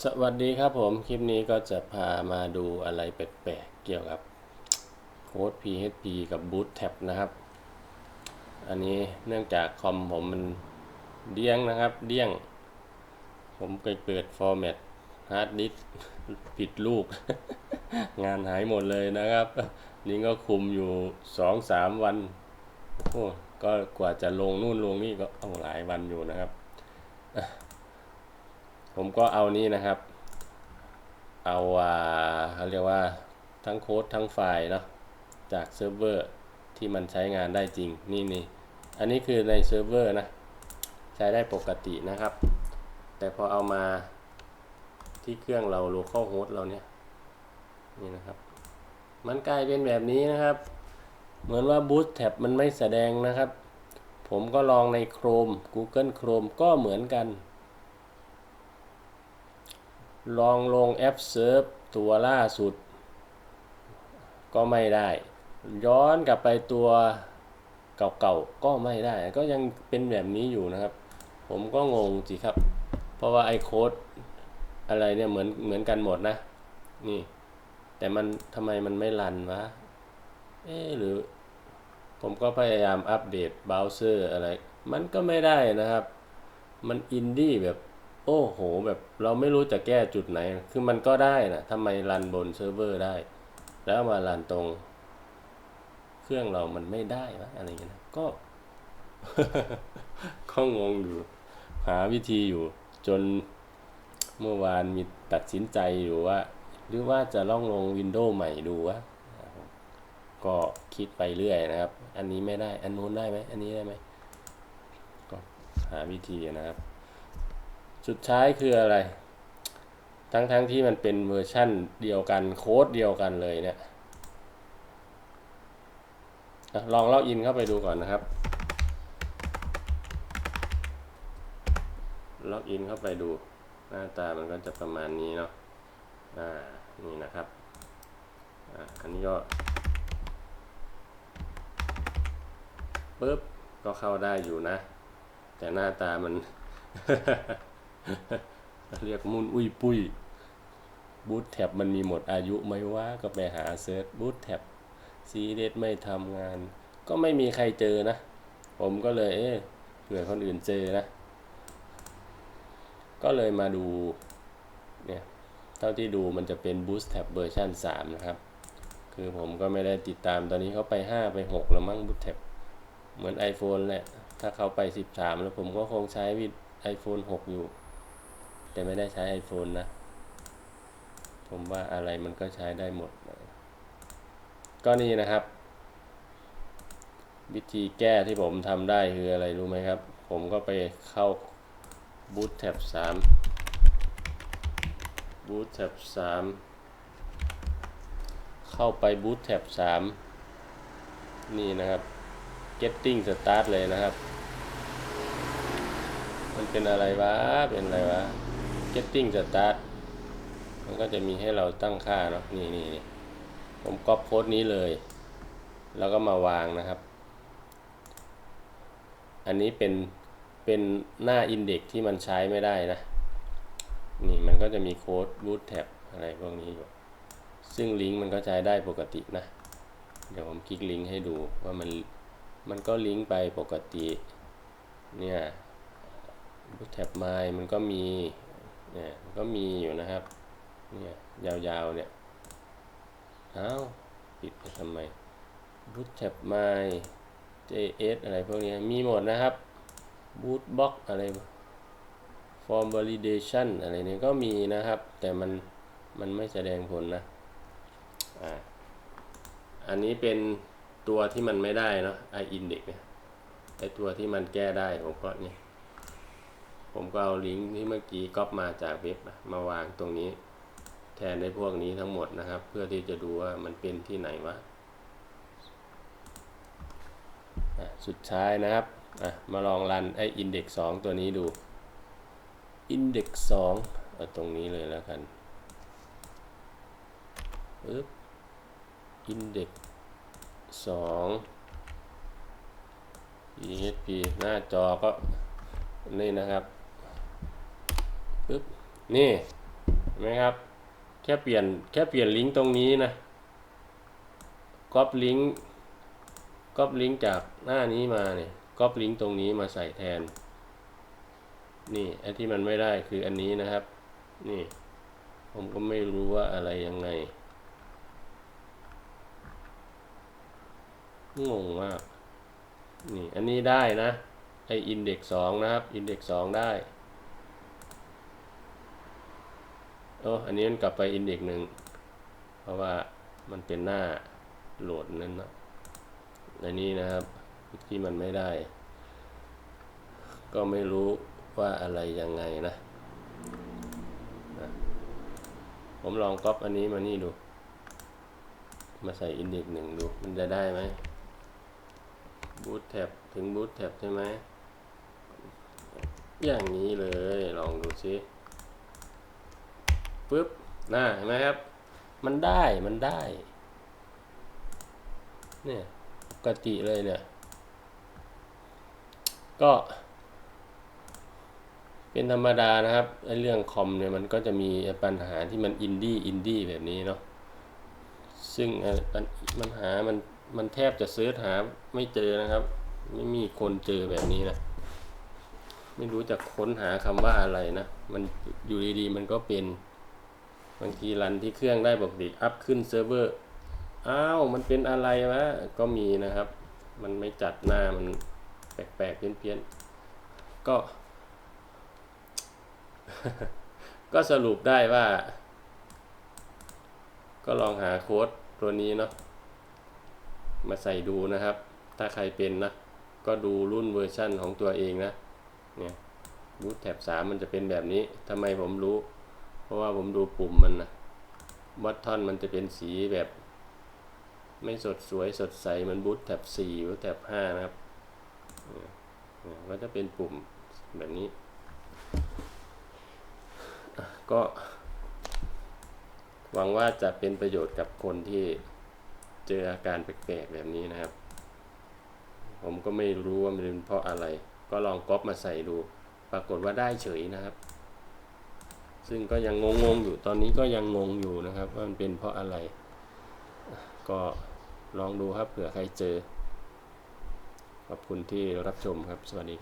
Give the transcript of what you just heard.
สวัสดีครับผม คลิปนี้ก็จะพามาดูอะไรแปลกๆ เกี่ยวกับโค้ด PHP กับ Bootstrap นะครับ อันนี้เนื่องจากคอมผมมันเดี้ยงนะครับเดี้ยง ผมไปเปิดฟอร์แมตฮาร์ดดิสผิดลูก งานหายหมดเลยนะครับ นี่ก็คุมอยู่สองสามวันโอ้ก็กว่าจะลงนู่นลงนี่ก็เอาหลายวันอยู่นะครับ ผมก็เอานี้นะครับ เอาเขาเรียกว่าทั้งโค้ดทั้งไฟล์เนาะจากเซิร์ฟเวอร์ที่มันใช้งานได้จริงนี่นี่อันนี้คือในเซิร์ฟเวอร์นะ ใช้ได้ปกตินะครับ แต่พอเอามาที่เครื่องเรา local host เราเนี่ยนี่นะครับ มันกลายเป็นแบบนี้นะครับ เหมือนว่า Bootstrap มันไม่แสดงนะครับ ผมก็ลองใน Chrome Google Chrome ก็เหมือนกัน ลองลงแอปเซิร์ฟตัวล่าสุด ก็ไม่ได้ ย้อนกลับไปตัวเก่าๆ ก็ไม่ได้ ก็ยังเป็นแบบนี้อยู่นะครับ ผมก็งงสิครับ เพราะว่าไอโค้ดอะไรเนี่ยเหมือนเหมือนกันหมดนะ นี่ แต่มันทำไมมันไม่รันวะ เอ๊หรือ ผมก็พยายามอัปเดตเบราว์เซอร์อะไร มันก็ไม่ได้นะครับ มันอินดี้แบบ โอ้โห แบบเราไม่รู้จะแก้จุดไหน คือมันก็ได้นะทำไมรันบนเซิร์ฟเวอร์ได้ แล้วมารันตรง เครื่องเรามันไม่ได้วะอะไรเงี้ยนะก็ ก็งงอยู่ หาวิธีอยู่ จนเมื่อวานมีตัดสินใจอยู่ว่า หรือว่าจะล่องลงวินโดว์ใหม่ดูวะก็คิดไปเรื่อยนะครับ อันนี้ไม่ได้ อันนู้นได้ไหม อันนี้ได้ไหม ก็หาวิธีนะครับ สุดท้ายคืออะไร ทั้งๆทที่มันเป็นเวอร์ชั่นเดียวกันโค้ดเดียวกันเลยเนี่ยลองล็อกอินเข้าไปดูก่อนนะครับล็อกอินเข้าไปดู หน้าตามันก็จะประมาณนี้เนาะอ่านี่นะครับอ่าอันนี้ก็ปึ๊บก็เข้าได้อยู่นะ แต่หน้าตามัน เรียกมุนอุ้ยปุ้ยบูทแท็บมันมีหมดอายุไหมว่าก็ไปหาเซิร์ชบูทแท็บซีเดไม่ทำงาน ก็ไม่มีใครเจอนะ ผมก็เลยเอ๊ะเผื่อคนอื่นเจอนะ ก็เลยมาดูเนี่ยเท่าที่ดูมันจะเป็น Bootstrap เวอร์ชัน3 นะครับ คือผมก็ไม่ได้ติดตามตอนนี้เขาไป 5 ไป 6 แล้วมั้ง Bootstrap เหมือน iPhone แหละ ถ้าเขาไป 13 แล้วผมก็คงใช้วิด iPhone 6 อยู่ แต่ไม่ได้ใช้ iPhone นะ ผมว่าอะไรมันก็ใช้ได้หมด ก็นี่นะครับ วิธีแก้ที่ผมทำได้คืออะไรรู้ไหมครับ ผมก็ไปเข้า Bootstrap 3 Bootstrap 3เข้าไป Bootstrap 3นี่นะครับ Getting Start เลยนะครับ มันเป็นอะไรวะ เป็นอะไรวะ Getting Start มันก็จะมีให้เราตั้งค่าเนาะนี่นี่นี่ผมก๊อปโค้ดนี้เลย แล้วก็มาวางนะครับ อันนี้เป็นเป็นหน้าอินเด็กที่มันใช้ไม่ได้นะ นี่มันก็จะมีโค้ด bootstrap อะไรพวกนี้อยู่ ซึ่งลิงก์มันก็ใช้ได้ปกตินะ เดี๋ยวผมคลิกลิงก์ให้ดูว่ามันมันก็ลิงก์ไปปกติ เนี่ย bootstrap my มันก็มี เนี่ยก็มีอยู่นะครับเนี่ยยาวๆเนี่ยอ้าวปิดไปทำไม bootstrap my js อะไรพวกนี้มีหมดนะครับ bootbox อะไร form validation อะไรเนี้ก็มีนะครับ แต่มันมันไม่แสดงผลนะอ่าอันนี้เป็นตัวที่มันไม่ได้เนาะ i index เนี่ยไอตัวที่มันแก้ได้ผมก็เนี่ย ผมก็เอาลิงก์ที่เมื่อกี้ก๊อปมาจากเว็บมาวางตรงนี้ แทนในพวกนี้ทั้งหมดนะครับ เพื่อที่จะดูว่ามันเป็นที่ไหนวะสุดท้ายนะครับมาลองรันไอ้ index 2ตัวนี้ดู index 2เอาตรงนี้เลยแล้วกันปึ๊บ index 2 PHP หน้าจอก็นี่นะครับ ปึ๊บนี่เห็นไหมครับ แค่เปลี่ยนแค่เปลี่ยนลิงก์ตรงนี้นะก๊อปลิงก์ก๊อปลิงก์จากหน้านี้มาเนี่ยก๊อปลิงก์ตรงนี้มาใส่แทน นี่ไอ้ที่มันไม่ได้คืออันนี้นะครับ นี่ ผมก็ไม่รู้ว่าอะไรยังไงงงมาก นี่ อันนี้ได้นะ ไออินเด็กสองนะครับ อินเด็กสองได้ โอ้อันนี้มันกลับไปอินเด็กหนึ่ง เพราะว่ามันเป็นหน้าโหลดนั่นนะในนี้นะครับที่มันไม่ได้ ก็ไม่รู้ว่าอะไรยังไงนะนะ ผมลองก๊อปอันนี้มานี่ดู มาใส่อินเด็กหนึ่งดู มันจะได้ไหมบูตแท็บถึงบูตแท็บใช่ไหม อย่างนี้เลยลองดูซิ ปึ๊บน่าเห็นไหมครับ มันได้มันได้ เนี่ยปกติเลยเนี่ย ก็ เป็นธรรมดานะครับไอ้เรื่องคอมเนี่ยมันก็จะมีปัญหาที่มันอินดี้อินดี้แบบนี้เนาะซึ่งปัญปัญหามันมันแทบจะเสิร์ชหาไม่เจอนะครับ ไม่มีคนเจอแบบนี้นะไม่รู้จะค้นหาคำว่าอะไรนะ มันอยู่ดีๆ มันก็เป็น บางทีรันที่เครื่องได้ปกติอัพขึ้นเซิร์ฟเวอร์อ้าวมันเป็นอะไรวะก็มีนะครับ มันไม่จัดหน้ามันแปลกๆเพี้ยนๆก็ ก็สรุปได้ว่า ก็ลองหาโค้ดตัวนี้เนาะมาใส่ดูนะครับ ถ้าใครเป็นนะ ก็ดูรุ่นเวอร์ชั่นของตัวเองนะ เนี่ยบูทแท็บ3มันจะเป็นแบบนี้ทำไมผมรู้ ราะว่าผมดูปุ่มมันนะวัตทอนมันจะเป็นสีแบบ ไม่สดสวยสดใสมันบูทแท็บ4บูทแท็บ5นะครับก็จะเป็นปุ่มแบบนี้ ก็ หวังว่าจะเป็นประโยชน์กับคนที่เจออาการแปลกๆแบบนี้นะครับ ผมก็ไม่รู้ว่ามันเป็นเพราะอะไร ก็ลองก๊อปมาใส่ดู ปรากฏว่าได้เฉยนะครับ ซึ่งก็ยังงงๆอยู่ตอนนี้ก็ยังงงอยู่นะครับ ว่ามันเป็นเพราะอะไร ก็ลองดูครับเผื่อใครเจอ ขอบคุณที่รับชมครับ สวัสดีครับ